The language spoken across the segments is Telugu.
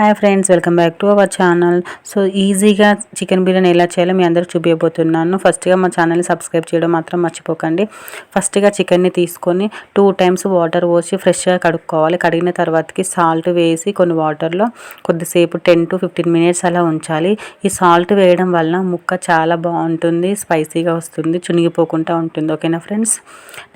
Hi friends welcome back to our channel so ఈజీగా చికెన్ బిర్యానీ ఎలా చేయాలో మీ అందరికి చూపించబోతున్నాను ఫస్ట్గా మా ఛానల్ని సబ్స్క్రైబ్ చేయడం మాత్రం మర్చిపోకండి. ఫస్ట్గా చికెన్ని తీసుకొని టూ టైమ్స్ వాటర్ పోసి ఫ్రెష్గా కడుక్కోవాలి. కడిగిన తర్వాతకి సాల్ట్ వేసి కొన్ని వాటర్లో కొద్దిసేపు టెన్ టు ఫిఫ్టీన్ మినిట్స్ అలా ఉంచాలి. ఈ సాల్ట్ వేయడం వలన ముక్క చాలా బాగుంటుంది స్పైసీగా వస్తుంది చునిగిపోకుండా ఉంటుంది. ఓకేనా ఫ్రెండ్స్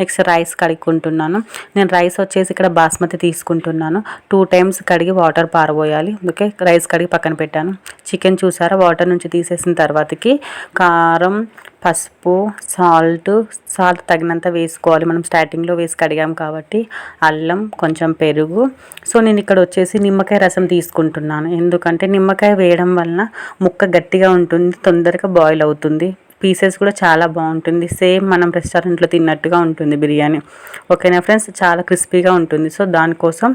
నెక్స్ట్ రైస్ కడుక్కుంటున్నాను. నేను రైస్ వచ్చేసి ఇక్కడ బాస్మతి తీసుకుంటున్నాను. టూ టైమ్స్ కడిగి వాటర్ పారబోయాలి. ఓకే రైస్ కడిగి పక్కన పెట్టాను. చికెన్ చూసారా? వాటర్ నుంచి తీసేసిన తర్వాతకి కారం పసుపు సాల్ట్ సాల్ట్ తగినంత వేసుకోవాలి. మనం స్టార్టింగ్లో వేసి కడిగాం కాబట్టి అల్లం కొంచెం పెరుగు. సో నేను ఇక్కడ వచ్చేసి నిమ్మకాయ రసం తీసుకుంటున్నాను. ఎందుకంటే నిమ్మకాయ వేయడం వలన ముక్క గట్టిగా ఉంటుంది తొందరగా బాయిల్ అవుతుంది. పీసెస్ కూడా చాలా బాగుంటుంది. సేమ్ మనం రెస్టారెంట్లో తిన్నట్టుగా ఉంటుంది బిర్యానీ. ఓకేనా ఫ్రెండ్స్ చాలా క్రిస్పీగా ఉంటుంది. సో దానికోసం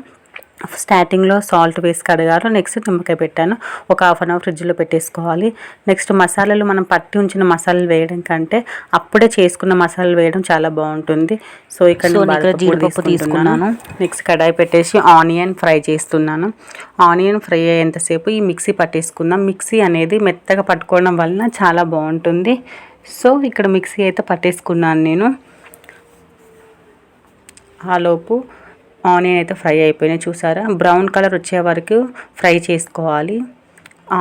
స్టార్టింగ్లో సాల్ట్ వేసి కడగారు. నెక్స్ట్ నిమ్మకాయ పెట్టాను. ఒక హాఫ్ అన్ అవర్ ఫ్రిడ్జ్లో పెట్టేసుకోవాలి. నెక్స్ట్ మసాలాలు మనం పట్టి ఉంచిన మసాలాలు వేయడం కంటే అప్పుడే చేసుకున్న మసాలాలు వేయడం చాలా బాగుంటుంది. సో ఇక్కడ జీడిపప్పు తీసుకున్నాను. నెక్స్ట్ కడాయి పెట్టేసి ఆనియన్ ఫ్రై చేస్తున్నాను. ఆనియన్ ఫ్రై అయ్యేంతసేపు ఈ మిక్సీ పట్టేసుకుందాం. మిక్సీ అనేది మెత్తగా పట్టుకోవడం వలన చాలా బాగుంటుంది. సో ఇక్కడ మిక్సీ అయితే పట్టేసుకున్నాను నేను. ఆలోపు ఆనియన్ అయితే ఫ్రై అయిపోయినాయి చూసారా? బ్రౌన్ కలర్ వచ్చే వరకు ఫ్రై చేసుకోవాలి.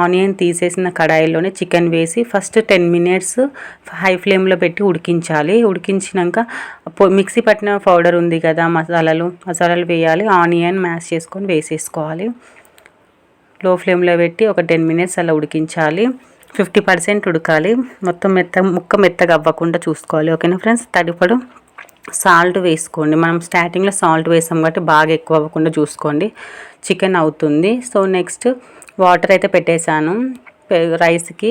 ఆనియన్ తీసేసిన కడాయిలోనే చికెన్ వేసి ఫస్ట్ టెన్ మినిట్స్ హై ఫ్లేమ్లో పెట్టి ఉడికించాలి. ఉడికించినాక మిక్సీ పట్టిన పౌడర్ ఉంది కదా మసాలాలు మసాలాలు వేయాలి. ఆనియన్ మ్యాష్ చేసుకొని వేసేసుకోవాలి. లో ఫ్లేమ్లో పెట్టి ఒక టెన్ మినిట్స్ అలా ఉడికించాలి. ఫిఫ్టీ పర్సెంట్ ఉడకాలి. మొత్తం మెత్త ముక్క మెత్తగా అవ్వకుండా చూసుకోవాలి. ఓకేనా ఫ్రెండ్స్? తడిపడు సాల్ట్ వేసుకోండి. మనం స్టార్టింగ్లో సాల్ట్ వేసాం కాబట్టి బాగా ఎక్కువ అవ్వకుండా చూసుకోండి. చికెన్ అవుతుంది. సో నెక్స్ట్ వాటర్ అయితే పెట్టేశాను. రైస్కి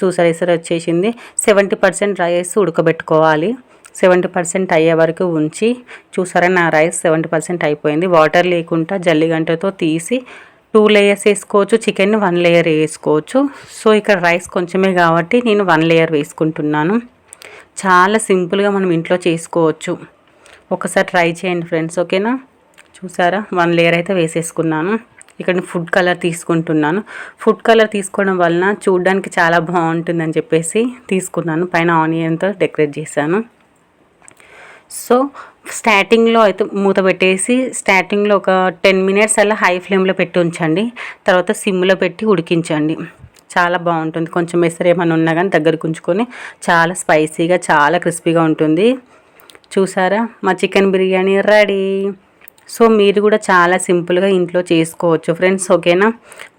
చూసారు వచ్చేసింది. సెవెంటీ పర్సెంట్ రైస్ ఉడకబెట్టుకోవాలి. సెవెంటీ పర్సెంట్ అయ్యే వరకు ఉంచి చూసారా నా రైస్ సెవెంటీ పర్సెంట్ అయిపోయింది. వాటర్ లేకుండా జల్లిగంటతో తీసి టూ లేయర్స్ వేసుకోవచ్చు. చికెన్ వన్ లేయర్ వేసుకోవచ్చు. సో ఇక్కడ రైస్ కొంచెమే కాబట్టి నేను వన్ లేయర్ వేసుకుంటున్నాను. చాలా సింపుల్గా మనం ఇంట్లో చేసుకోవచ్చు. ఒకసారి ట్రై చేయండి ఫ్రెండ్స్ ఓకేనా? చూసారా? వన్ లేయర్ అయితే వేసేసుకున్నాను. ఇక్కడ ఫుడ్ కలర్ తీసుకుంటున్నాను. ఫుడ్ కలర్ తీసుకోవడం వలన చూడడానికి చాలా బాగుంటుందని చెప్పేసి తీసుకున్నాను. పైన ఆనియన్తో డెకరేట్ చేశాను. సో స్టార్టింగ్లో అయితే మూత పెట్టేసి స్టార్టింగ్లో ఒక టెన్ మినిట్స్ అలా హై ఫ్లేమ్లో పెట్టి ఉంచండి. తర్వాత సిమ్లో పెట్టి ఉడికించండి. చాలా బాగుంటుంది. కొంచెం మెసరు ఏమైనా ఉన్నా కానీ దగ్గరకు ఉంచుకొని చాలా స్పైసీగా చాలా క్రిస్పీగా ఉంటుంది. చూసారా? మా చికెన్ బిర్యానీ రెడీ. సో మీరు కూడా చాలా సింపుల్గా ఇంట్లో చేసుకోవచ్చు. ఫ్రెండ్స్ ఓకేనా?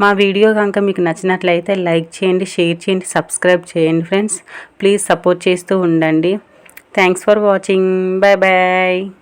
మా వీడియో కనుక మీకు నచ్చినట్లయితే లైక్ చేయండి షేర్ చేయండి సబ్స్క్రైబ్ చేయండి ఫ్రెండ్స్. ప్లీజ్ సపోర్ట్ చేస్తూ ఉండండి. Thanks for watching. Bye bye